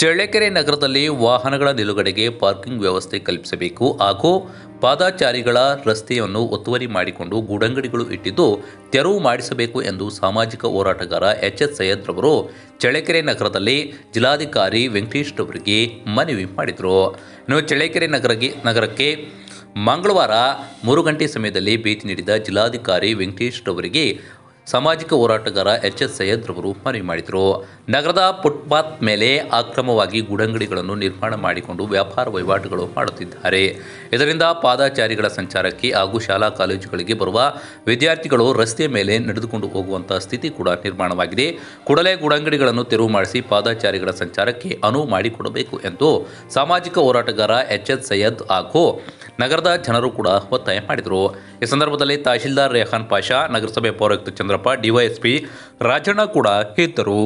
ಚಳ್ಳಕೆರೆ ನಗರದಲ್ಲಿ ವಾಹನಗಳ ನಿಲುಗಡೆಗೆ ಪಾರ್ಕಿಂಗ್ ವ್ಯವಸ್ಥೆ ಕಲ್ಪಿಸಬೇಕು ಹಾಗೂ ಪಾದಾಚಾರಿಗಳ ರಸ್ತೆಯನ್ನು ಒತ್ತುವರಿ ಮಾಡಿಕೊಂಡು ಗೂಡಂಗಡಿಗಳು ಇಟ್ಟಿದ್ದು ತೆರವು ಮಾಡಿಸಬೇಕು ಎಂದು ಸಾಮಾಜಿಕ ಹೋರಾಟಗಾರ ಎಚ್ ಎಸ್ ಸೈಯದ್ ರವರು ಚಳ್ಳಕೆರೆ ನಗರದಲ್ಲಿ ಜಿಲ್ಲಾಧಿಕಾರಿ ವೆಂಕಟೇಶ್ ಅವರಿಗೆ ಮನವಿ ಮಾಡಿದರು. ಇನ್ನು ಚಳ್ಳಕೆರೆ ನಗರಗೆ, ನಗರಕ್ಕೆ ಮಂಗಳವಾರ ಮೂರು ಗಂಟೆ ಸಮಯದಲ್ಲಿ ಭೇಟಿ ನೀಡಿದ ಜಿಲ್ಲಾಧಿಕಾರಿ ವೆಂಕಟೇಶ್ ಅವರಿಗೆ ಸಾಮಾಜಿಕ ಹೋರಾಟಗಾರ ಎಚ್ ಎಸ್ ಸೈಯದ್ ರವರು ಮನವಿ ಮಾಡಿದರು. ನಗರದ ಫುಟ್ಪಾತ್ ಮೇಲೆ ಅಕ್ರಮವಾಗಿ ಗೂಡಂಗಡಿಗಳನ್ನು ನಿರ್ಮಾಣ ಮಾಡಿಕೊಂಡು ವ್ಯಾಪಾರ ವಹಿವಾಟುಗಳು ಮಾಡುತ್ತಿದ್ದಾರೆ. ಇದರಿಂದ ಪಾದಾಚಾರಿಗಳ ಸಂಚಾರಕ್ಕೆ ಹಾಗೂ ಶಾಲಾ ಕಾಲೇಜುಗಳಿಗೆ ಬರುವ ವಿದ್ಯಾರ್ಥಿಗಳು ರಸ್ತೆ ಮೇಲೆ ನಡೆದುಕೊಂಡು ಹೋಗುವಂತಹ ಸ್ಥಿತಿ ಕೂಡ ನಿರ್ಮಾಣವಾಗಿದೆ. ಕೂಡಲೇ ಗೂಡಂಗಡಿಗಳನ್ನು ತೆರವು ಮಾಡಿಸಿ ಪಾದಾಚಾರಿಗಳ ಸಂಚಾರಕ್ಕೆ ಅನುವು ಮಾಡಿಕೊಡಬೇಕು ಎಂದು ಸಾಮಾಜಿಕ ಹೋರಾಟಗಾರ ಎಚ್ ಎಸ್ ಸೈಯದ್ ಹಾಗೂ ನಗರದ ಜನರು ಕೂಡ ಒತ್ತಾಯ ಮಾಡಿದರು. ಈ ಸಂದರ್ಭದಲ್ಲಿ ತಹಶೀಲ್ದಾರ್ ರೇಹಾನ್ ಪಾಷಾ, ನಗರಸಭೆ ಪೌರಾಯುಕ್ತ ಚಂದ್ರಪ್ಪ ಡಿವೈಎಸ್ಪಿ ರಾಜಣ್ಣ ಕೂಡ ಇದ್ದರು.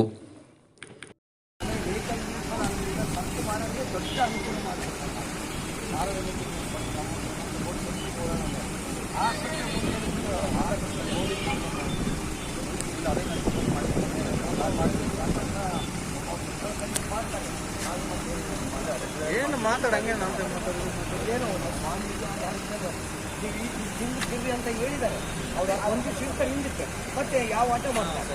ಏನು ಮಾತಾಡಂಗೆ ನಮ್ಮ ಏನು? ಗಿರ್ರಿ ಅಂತ ಹೇಳಿದ್ದಾರೆ. ಅವ್ರ ಒಂದು ಶಿಫ್ಟ್ ಹಿಂದಿತ್ತು ಮತ್ತೆ ಯಾವ ಆಟ ಮಾಡ್ತಾರೆ?